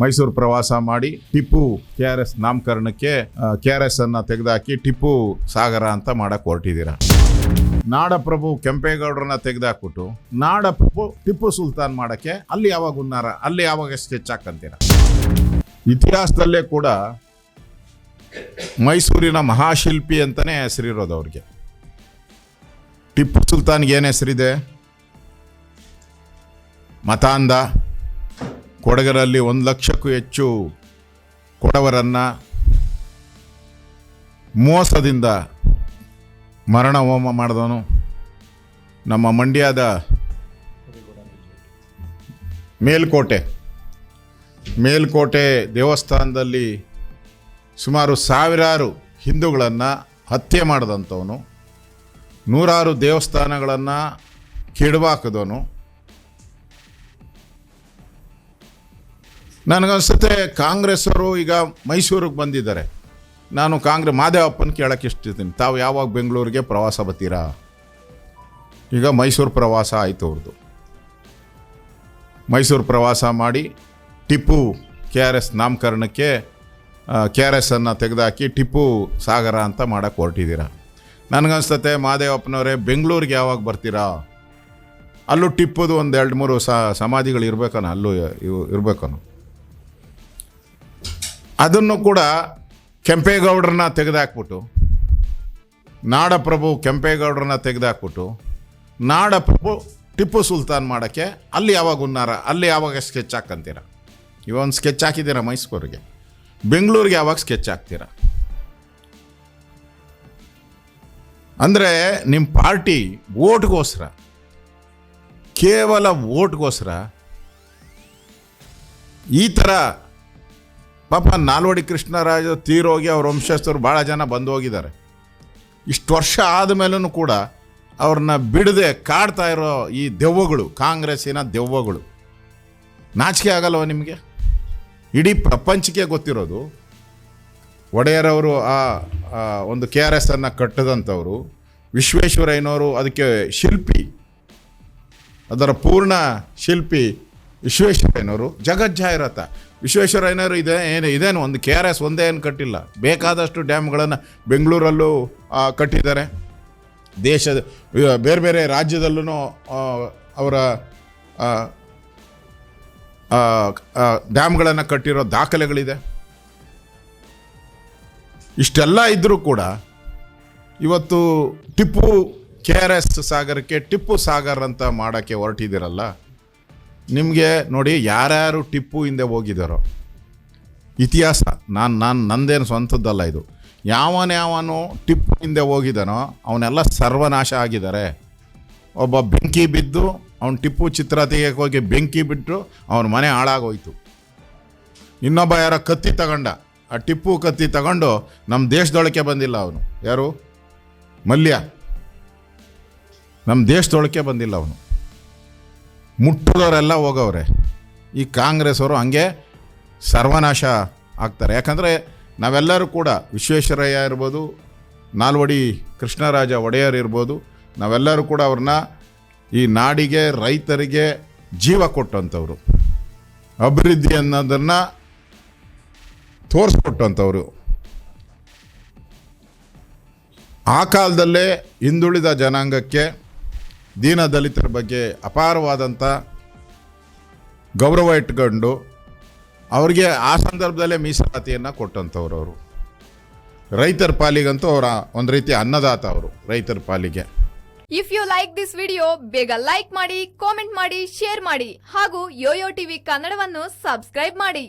ಮೈಸೂರು ಪ್ರವಾಸ ಮಾಡಿ Tipu K R S ನಾಮಕರಣಕ್ಕೆ ಕೆ ಆರ್ ಎಸ್ ಅನ್ನ ತೆಗೆದುಹಾಕಿ ಟಿಪ್ಪು ಸಾಗರ ಅಂತ ಮಾಡಕ್ ಹೊರಟಿದ್ದೀರಾ? ನಾಡಪ್ರಭು ಕೆಂಪೇಗೌಡರನ್ನ ತೆಗೆದಾಕ್ಬಿಟ್ಟು ನಾಡಪ್ರಭು ಟಿಪ್ಪು ಸುಲ್ತಾನ್ ಮಾಡಕ್ಕೆ ಅಲ್ಲಿ ಯಾವಾಗ ಉನ್ನಾರ ಅಲ್ಲಿ ಯಾವಾಗ ಸ್ಕೆಚ್ ಹಾಕಂತೀರ? ಇತಿಹಾಸದಲ್ಲೇ ಕೂಡ ಮೈಸೂರಿನ ಮಹಾಶಿಲ್ಪಿ ಅಂತಲೇ ಹೆಸರಿರೋದು ಅವ್ರಿಗೆ. ಟಿಪ್ಪು ಸುಲ್ತಾನ್ಗೆ ಏನು ಹೆಸರಿದೆ? ಮತಾಂಧ. ಕೊಡಗರಲ್ಲಿ ಒಂದು ಲಕ್ಷಕ್ಕೂ ಹೆಚ್ಚು ಕೊಡವರನ್ನು ಮೋಸದಿಂದ ಮರಣ ಹೋಮ ಮಾಡಿದವನು ನಮ್ಮ ಮಂಡ್ಯದ ಮೇಲ್ಕೋಟೆ. ಮೇಲ್ಕೋಟೆ ದೇವಸ್ಥಾನದಲ್ಲಿ ಸುಮಾರು ಸಾವಿರಾರು ಹಿಂದೂಗಳನ್ನು ಹತ್ಯೆ ಮಾಡಿದಂಥವನು. ನೂರಾರು ದೇವಸ್ಥಾನಗಳನ್ನು ಕೆಡವಾಕಿದವನು. ನನಗನ್ಸುತ್ತೆ ಕಾಂಗ್ರೆಸ್ ಅವರು ಈಗ ಮೈಸೂರಿಗೆ ಬಂದಿದ್ದಾರೆ. ನಾನು ಕಾಂಗ್ರೆಸ್ ಮಾದೇವಪ್ಪನ ಕೇಳಕ್ಕೆ ಇಷ್ಟಿದ್ದೀನಿ. ತಾವು ಯಾವಾಗ ಬೆಂಗಳೂರಿಗೆ ಪ್ರವಾಸ ಬರ್ತೀರಾ? ಈಗ ಮೈಸೂರು ಪ್ರವಾಸ ಆಯಿತು ಅವ್ರದ್ದು ಮೈಸೂರು ಪ್ರವಾಸ ಮಾಡಿ ಟಿಪ್ಪು ಕೆ ಆರ್ ಎಸ್ ನಾಮಕರಣಕ್ಕೆ ಕೆ ಆರ್ ಎಸ್ ಅನ್ನು ತೆಗೆದುಹಾಕಿ ಟಿಪ್ಪು ಸಾಗರ ಅಂತ ಮಾಡೋಕ್ಕೆ ಹೊರಟಿದ್ದೀರಾ? ನನಗನ್ಸ್ತತೆ ಮಾದೇವಪ್ಪನವರೇ, ಬೆಂಗಳೂರಿಗೆ ಯಾವಾಗ ಬರ್ತೀರಾ? ಅಲ್ಲೂ ಟಿಪ್ಪುದು ಒಂದು ಎರಡು ಮೂರು ಸಮಾಧಿಗಳು ಇರಬೇಕನ, ಅಲ್ಲೂ ಇವು ಇರ್ಬೇಕನು. ಅದನ್ನು ಕೂಡ ಕೆಂಪೇಗೌಡರನ್ನ ತೆಗೆದಾಕ್ಬಿಟ್ಟು, ನಾಡಪ್ರಭು ಕೆಂಪೇಗೌಡರನ್ನ ತೆಗೆದಾಕ್ಬಿಟ್ಟು, ನಾಡಪ್ರಭು ಟಿಪ್ಪು ಸುಲ್ತಾನ್ ಮಾಡೋಕ್ಕೆ ಅಲ್ಲಿ ಯಾವಾಗ ಉನ್ನಾರ ಅಲ್ಲಿ ಯಾವಾಗ ಸ್ಕೆಚ್ ಹಾಕಂತೀರ? ಇವೊಂದು ಸ್ಕೆಚ್ ಹಾಕಿದ್ದೀರ ಮೈಸೂರಿಗೆ? ಬೆಂಗಳೂರಿಗೆ ಯಾವಾಗ ಸ್ಕೆಚ್ ಹಾಕ್ತೀರ? ಅಂದರೆ ನಿಮ್ಮ ಪಾರ್ಟಿ ಓಟ್ಗೋಸ್ಕರ ಕೇವಲ ಓಟ್ಗೋಸ್ಕರ ಈ ಥರ ಪಾಪ ನಾಲ್ವಡಿ ಕೃಷ್ಣರಾಜ ತೀರೋಗಿ ಅವ್ರ ವಂಶಸ್ಥರು ಭಾಳ ಜನ ಬಂದು ಹೋಗಿದ್ದಾರೆ ಇಷ್ಟು ವರ್ಷ ಆದಮೇಲೂ ಕೂಡ ಅವ್ರನ್ನ ಬಿಡದೆ ಕಾಡ್ತಾ ಇರೋ ಈ ದೆವ್ವಗಳು, ಕಾಂಗ್ರೆಸ್ಸಿನ ದೆವ್ವಗಳು. ನಾಚಿಕೆ ಆಗಲ್ವ ನಿಮಗೆ? ಇಡೀ ಪ್ರಪಂಚಕ್ಕೆ ಗೊತ್ತಿರೋದು ಒಡೆಯರವರು ಆ, ಒಂದು ಕೆ ಆರ್ ಎಸ್ ಅನ್ನು ಕಟ್ಟದಂಥವ್ರು, ವಿಶ್ವೇಶ್ವರಯ್ಯನವರು ಅದಕ್ಕೆ ಶಿಲ್ಪಿ, ಅದರ ಪೂರ್ಣ ಶಿಲ್ಪಿ ವಿಶ್ವೇಶ್ವರಯ್ಯನವರು ಜಗಜ್ಜಾಹಿರತ ವಿಶ್ವೇಶ್ವರಯ್ಯನವರು ಇದೆ, ಏನು, ಇದೇನು ಒಂದು ಕೆ ಆರ್ ಎಸ್ ಒಂದೇ ಏನು ಕಟ್ಟಿಲ್ಲ. ಬೇಕಾದಷ್ಟು ಡ್ಯಾಮ್ಗಳನ್ನು ಬೆಂಗಳೂರಲ್ಲೂ ಕಟ್ಟಿದ್ದಾರೆ. ದೇಶದ, ಬೇರೆ ಬೇರೆ ರಾಜ್ಯದಲ್ಲೂ ಅವರ ಡ್ಯಾಮ್ಗಳನ್ನು ಕಟ್ಟಿರೋ ದಾಖಲೆಗಳಿದೆ. ಇಷ್ಟೆಲ್ಲ ಇದ್ದರೂ ಕೂಡ ಇವತ್ತು ಟಿಪ್ಪು ಕೆ ಆರ್ ಎಸ್ ಸಾಗರಕ್ಕೆ, ಟಿಪ್ಪು ಸಾಗರ್ ಅಂತ ಮಾಡೋಕ್ಕೆ ಹೊರಟಿದ್ದೀರಲ್ಲ ನಿಮಗೆ ನೋಡಿ ಯಾರ್ಯಾರು ಟಿಪ್ಪು ಹಿಂದೆ ಹೋಗಿದ್ದಾರೋ ಇತಿಹಾಸ, ನಾನು ನಾನು ನಂದೇನು ಸ್ವಂತದ್ದಲ್ಲ ಇದು. ಯಾವನ್ಯಾವನು ಟಿಪ್ಪು ಹಿಂದೆ ಹೋಗಿದ್ದಾನೋ ಅವನೆಲ್ಲ ಸರ್ವನಾಶ ಆಗಿದ್ದಾರೆ ಒಬ್ಬ ಬೆಂಕಿ ಬಿದ್ದು ಅವನು ಟಿಪ್ಪು ಚಿತ್ರ ತೆಗಿಯಕ್ಕೆ ಹೋಗಿ ಬೆಂಕಿ ಬಿಟ್ಟು ಅವನ ಮನೆ ಹಾಳಾಗೋಯ್ತು. ಇನ್ನೊಬ್ಬ ಯಾರೋ ಕತ್ತಿ ತಗೊಂಡ. ಆ ಟಿಪ್ಪು ಕತ್ತಿ ತಗೊಂಡು ನಮ್ಮ ದೇಶದೊಳಕ್ಕೆ ಬಂದಿಲ್ಲ ಅವನು. ಯಾರು? ಮಲ್ಯ. ನಮ್ಮ ದೇಶದೊಳಕ್ಕೆ ಬಂದಿಲ್ಲ ಅವನು. ಮುಟ್ಟಿದವರೆಲ್ಲ ಹೋಗವ್ರೆ. ಈ ಕಾಂಗ್ರೆಸ್ ಅವರು ಹಂಗೆ ಸರ್ವನಾಶ ಆಗ್ತಾರೆ. ಯಾಕಂದರೆ ನಾವೆಲ್ಲರೂ ಕೂಡ ವಿಶ್ವೇಶ್ವರಯ್ಯ ಇರ್ಬೋದು, ನಾಲ್ವಡಿ ಕೃಷ್ಣರಾಜ ಒಡೆಯರ್ ಇರ್ಬೋದು, ನಾವೆಲ್ಲರೂ ಕೂಡ ಅವ್ರನ್ನ ಈ ನಾಡಿಗೆ, ರೈತರಿಗೆ ಜೀವ ಕೊಟ್ಟಂಥವ್ರು. ಅಭಿವೃದ್ಧಿ ಅನ್ನೋದನ್ನು ತೋರಿಸ್ಕೊಟ್ಟಂಥವ್ರು. ಆ ಕಾಲದಲ್ಲೇ ಹಿಂದುಳಿದ ಜನಾಂಗಕ್ಕೆ ದೀನ ದಲಿತರ ಬಗ್ಗೆ ಅಪಾರವಾದಂಥ ಗೌರವ ಇಟ್ಕೊಂಡು ಅವ್ರಿಗೆ ಆ ಸಂದರ್ಭದಲ್ಲೇ ಮೀಸಲಾತಿಯನ್ನು ಕೊಟ್ಟಂಥವ್ರು ಅವರು. ರೈತರ ಪಾಲಿಗಂತೂ ಅವರ ಒಂದು ರೀತಿ ಅನ್ನದಾತ ಅವರು, ರೈತರ ಪಾಲಿಗೆ. If you like this video ಬೇಗ ಲೈಕ್ ಮಾಡಿ ಕಾಮೆಂಟ್ ಮಾಡಿ ಶೇರ್ ಮಾಡಿ ಹಾಗೂ ಯೋಯೋ ಟಿವಿ ಕನ್ನಡವನ್ನು ಸಬ್ಸ್ಕ್ರೈಬ್ ಮಾಡಿ.